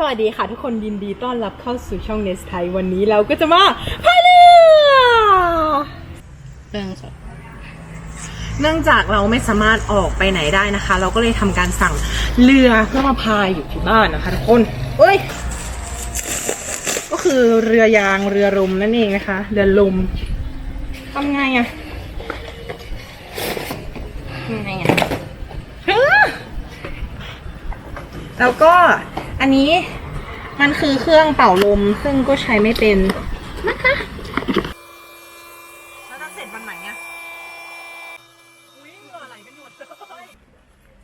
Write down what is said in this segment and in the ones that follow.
สวัสดีค่ะทุกคนยินดีต้อนรับเข้าสู่ช่องเนสไทยวันนี้เราก็จะมาพายเรือเรื่องสดเนื่องจากเราไม่สามารถออกไปไหนได้นะคะ เราก็เลยทำการสั่งเรือเพื่อมาพายอยู่ที่บ้านนะคะทุกคนเอ้ย ก็คือเรือยางเรือลมนั่นเองนะคะ เรือลมทำไงอะทำไงอะฮะแล้วก็ อันนี้มันคือเครื่องเป่าลม ซึ่งก็ใช้ไม่เป็นนะคะแล้วจะเสร็จวันไหนอะ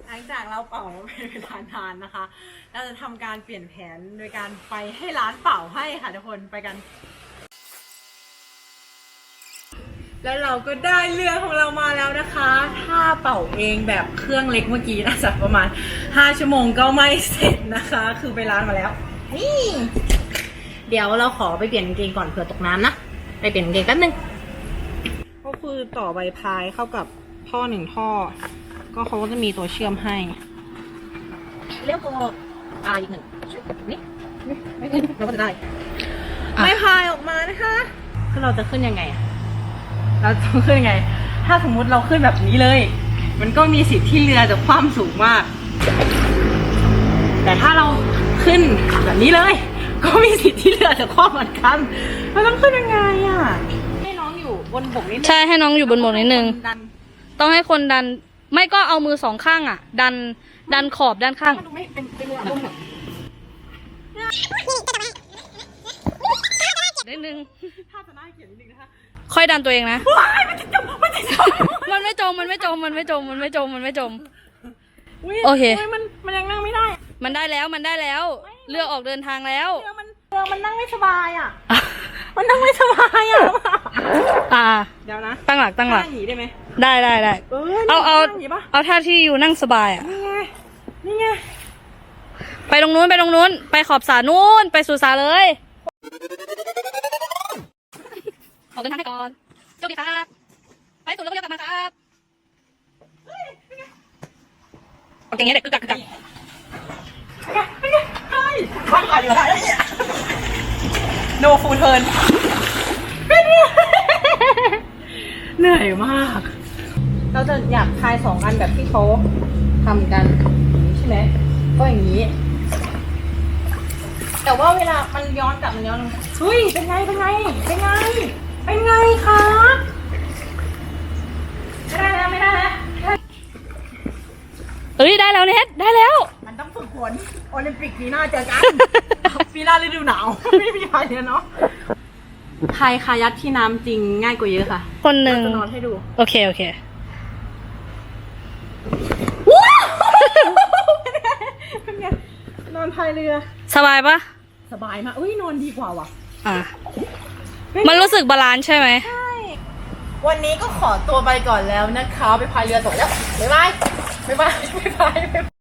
หลังจากเราเป่ามาเป็นเวลานานนะคะ เราจะทำการเปลี่ยนแผนโดยการไปให้ร้านเป่าให้ค่ะทุกคนไปกัน แล้วเราก็ได้เรือของเรามาแล้วนะคะ ถ้าเป่าเองแบบเครื่องเล็กเมื่อกี้น่าจะประมาณ 5 ชั่วโมงก็ไม่เสร็จนะคะ คือไปร้านมาแล้ว นี่ เดี๋ยวเราขอไปเปลี่ยนกางเกงก่อนเผื่อตกน้ำนะ ไปเปลี่ยนกางเกงแป๊บนึง ก็คือต่อใบพายเข้ากับท่อหนึ่งท่อ ก็เขาก็จะมีตัวเชื่อมให้ เรียกตัวอ่าอีกหนึ่งนี่นี่ไม่ขึ้นเราก็จะได้ไม่พายออกมานะคะ คือเราจะขึ้นยังไงอะ เราจะขึ้นยังไง ถ้าสมมุติเราขึ้นแบบนี้เลย มันก็มีสิทธิ์ที่เรือจะคว่ำสูงมาก แต่ถ้าเราขึ้นแบบนี้เลย ก็มีสิทธิ์ที่เรือจะคว่ำเหมือนกันเราต้องขึ้นยังไงอะให้น้องอยู่บนบกนิดนึงใช่ให้น้องอยู่บนบกนิดนึง ดันต้องให้คนดัน ไม่ก็เอามือสองข้างอะ ดันดันขอบด้านข้าง มันดูไม่เป็นเป็นเรือล่มแบบ นิดนึงถ้าจะน่าเกลียดนิดนึงนะคะค่อยดันตัวเองนะ ว้ายมันจะจมมันจะจมมันไม่จม มันไม่จม มันไม่จม มันไม่จม มันไม่จม ยโอเค ยมันมันยังนั่งไม่ได้มันได้แล้ว มันได้แล้ว เรือออกเดินทางแล้ว เรือมันเรือมันนั่งไม่สบายอะ มันนั่งไม่สบายอะอ่า เดี๋ยวนะตั้งหลัก ตั้งหลัก นั่อย่างนี้ได้ไหมได้ได้ได้ เออเอาเอานั่งย่างนี้ปะเอาท่าที่อยู่นั่งสบายอะ นี่ไงนี่ไง ไปตรงนู้น ไปตรงนู้น ไปขอบสระนู้น ไปสู่สระเลย ออกเดินทางให้ก่อนโชคดีครับ ไปสู่แล้วก็เรียกกลับมาครับโอเคงี้ยเด็กกึกกักกึกกักเฮ้ยว่าใครอยู่ได้โนฟูเทิร์นเหนื่อยมาก เราจะอยากทายสองอันแบบที่เขาทำกันอย่างนี้ใช่ไหมก็อย่างนี้ แต่ว่าเวลามันย้อนกลับมันย้อนลงเฮ้ยเป็นไงเป็นไงเป็นไง เป็นไงคะไม่ได้แล้วไม่ได้แล้วเอ้ยได้แล้วเน็ตได้แล้ว มันต้องฝึกฝนโอลิมปิกปีหน้าเจอกัน ปีหน้าฤดูหนาว ไม่มีพายเรือเนาะพายคายักที่น้ำจริงง่ายกว่าเยอะค่ะคนหนึ่งจะนอนให้ดู โอเค โอเคเป็นไงนอนพายเรือ สบายปะสบายมากอุ้ยนอนดีกว่าว่ะ อะ มันรู้สึกบาลานซ์ใช่ไหมใช่วันนี้ก็ขอตัวไปก่อนแล้วนะคะ ไปพายเรือต่อแล้ว บ๊ายบาย บ๊ายบาย บ๊ายบาย